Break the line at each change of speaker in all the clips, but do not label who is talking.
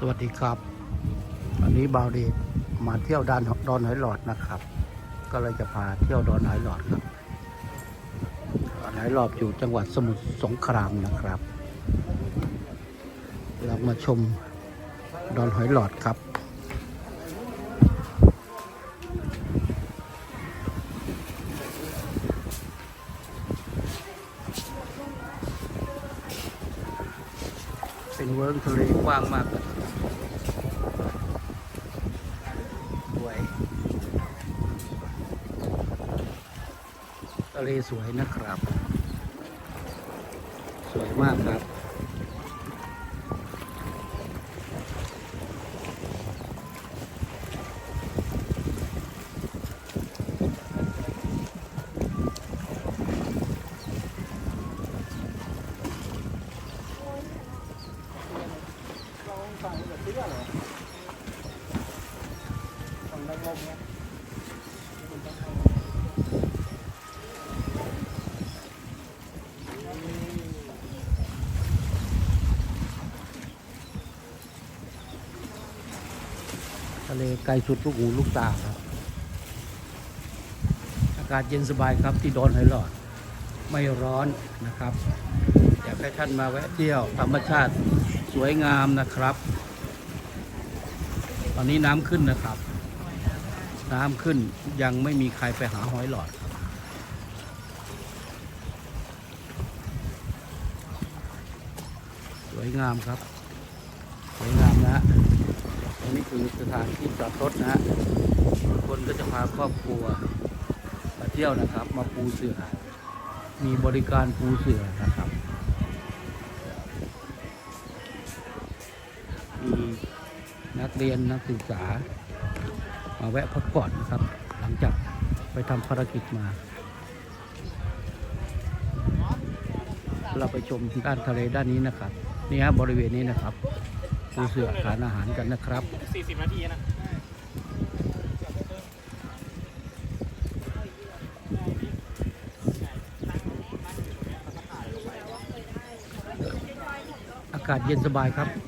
สวัสดีครับ วันนี้บาวเดชมาเที่ยวดานดอนหอยหลอดนะครับ ก็เลยจะพาเที่ยวดอนหอยหลอดครับดอนหอยหลอดอยู่จังหวัดสมุทรสงครามนะครับ เรามาชมดอนหอยหลอดครับ เป็นเวิร์กทะเลกว้างมากเลยสวยทะเลสวยนะครับ สวยมากครับ ทะเลไกลสุดลูกหูลูกตาครับ อากาศเย็นสบายครับที่ดอนหอยหลอด ไม่ร้อนนะครับ อยากให้ท่านมาแวะเที่ยว ธรรมชาติสวยงามนะครับ ตอนนี้น้ำขึ้นนะครับ น้ำขึ้นยังไม่มีใครไปหาหอยหลอดครับ สวยงามครับ สวยงามนะฮะนี้คือสถานที่จอดรถนะฮะคนก็จะพาครอบครัวมาเที่ยวนะครับ มาปูเสือมีบริการปูเสือนะครับมีนักเรียนนักศึกษา มาแวะพักผ่อนนะครับ หลังจากไปทำภารกิจมา เราไปชมด้านทะเลด้านนี้นะครับ นี่ฮะบริเวณนี้นะครับปูเสือทานอาหารกันนะครับ
40 นาทีนะ
อากาศเย็นสบายครับเ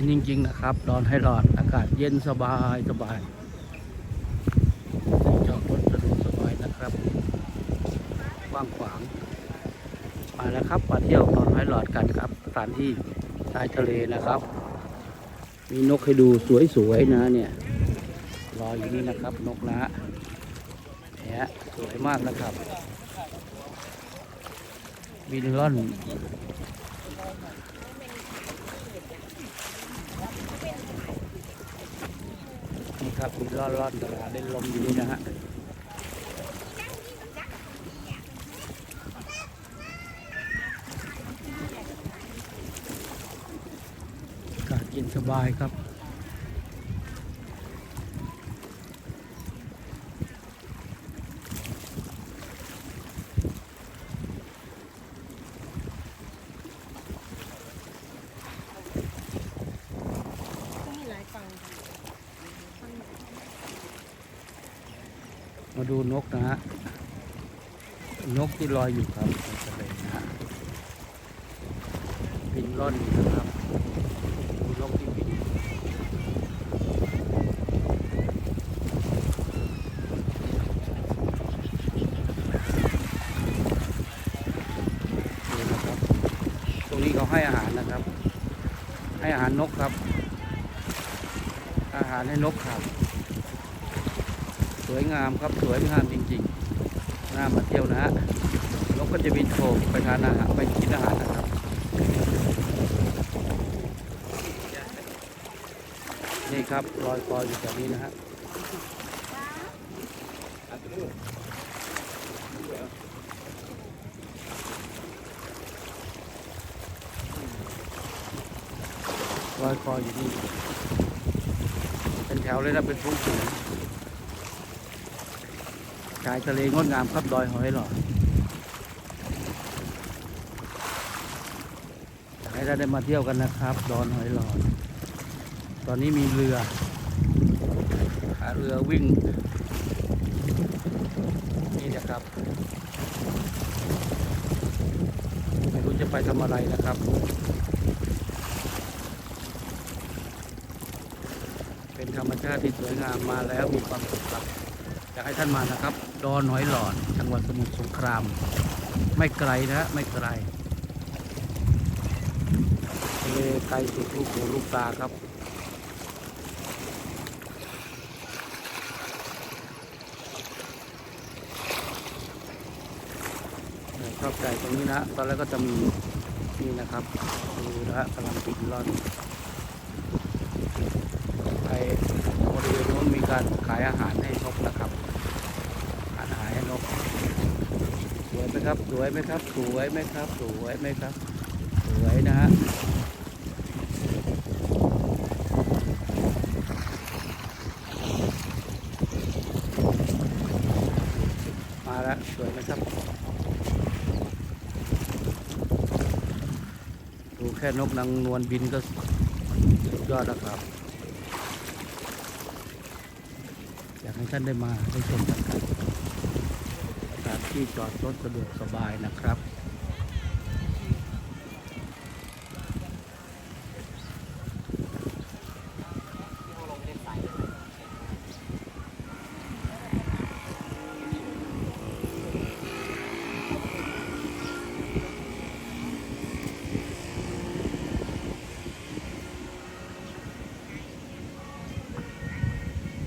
ย็นจริง ๆ นะครับดอนให้รอดอากาศเย็นสบายสบายจอดรถสะดวกสบายนะครับกว้างขวาง มาแล้วครับมาเที่ยวดอนให้รอดกันครับสถานที่ชายทะเลนะครับ มีนกให้ดูสวยๆนะเนี่ยรออยู่นี่นะครับ นกนะเนี่ยสวยมากนะครับบินล่อน นี่ครับคุณลอดลอดตลาดเล่นลมอยู่นี่นะฮะอากาศเย็นสบายครับ
มีหลายฝั่ง
มาดูนกนะฮะ นกที่ลอยอยู่ครับในทะเลนะฮะบินร่อนนะครับ ดูนกที่บินนี่นะครับตรงนี้เขาให้อาหารนะครับ ให้อาหารนกครับ อาหารให้นกครับ วยงามครับสวยงามจริงๆน่ามาเที่ยวนะฮะนกก็จะบินโฉบไปทานอาหารไปกินอาหารนะครับนี่ครับลอยคออยู่แถวนี้นะฮะลอยคออยู่นี่ เป็นแถวเลยนะเป็นฟุ้งสูง กายทะเลงดงามครับดอยหอยหล่อให้ได้มาเที่ยวกันนะครับ ดอนหอยหล่อตอนนี้มีเรือหาเรือวิ่ง นี่นะครับไม่รู้จะไปทำอะไรนะครับ เป็นธรรมชาติที่สวยงามมาแล้วมีความสุขครับากให้ท่านมานะครับ ดอนหอยหลอดจังหวัดสมุทรสงคราม ไม่ไกลนะฮะไม่ไกลทะเลไกลสุดลูกหูลูกตาครับชอบใจตรงนี้นะ ตอนแรกก็จะมีนี่นะครับดูนะฮะกำลังปิดร่อนไปบริเวณโน้นมีการขายอาหารให้นกนะครับอาหารให้นก ส วยไหมครับ สวยไหมครับ สวยไหมครับ สวยไหมครับ สวยนะฮะมาแล้วสวยไหมครับ ดูแค่นกนางนวลบินก็สุดยอดแล้วครับ อยากให้ท่านได้มาได้ชมกันครับสถาน ที่จอดรถสะดวกสบายนะครับ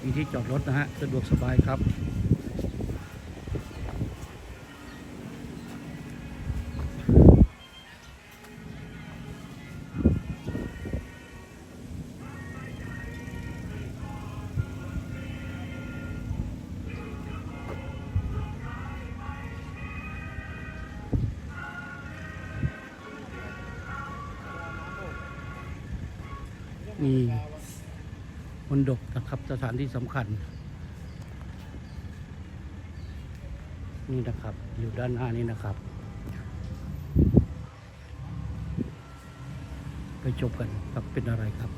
มีที่จอดรถนะฮะ สะดวกสบายครับ มีมนดกนะครับสถานที่สำคัญ นี่นะครับ อยู่ด้านหน้านี้นะครับ ไปจบกันครับเป็นอะไรครับ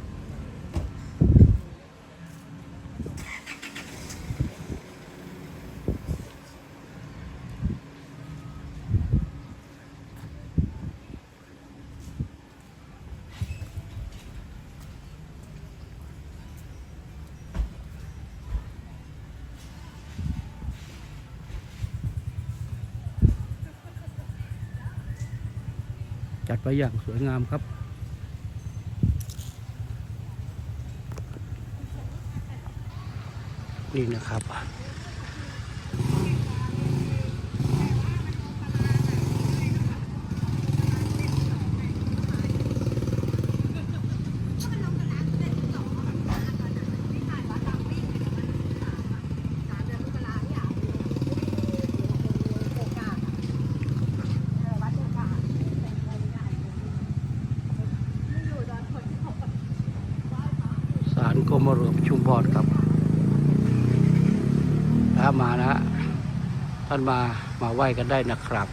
จัดไปอย่างสวยงามครับ นี่นะครับ มรกรมชุมพรครับถ้ามานะท่านมามาไหว้กันได้นะครับ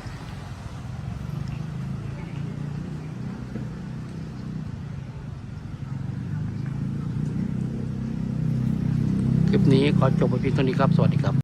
คลิปนี้ขอจบไปเพียงเท่านี้ครับ สวัสดีครับ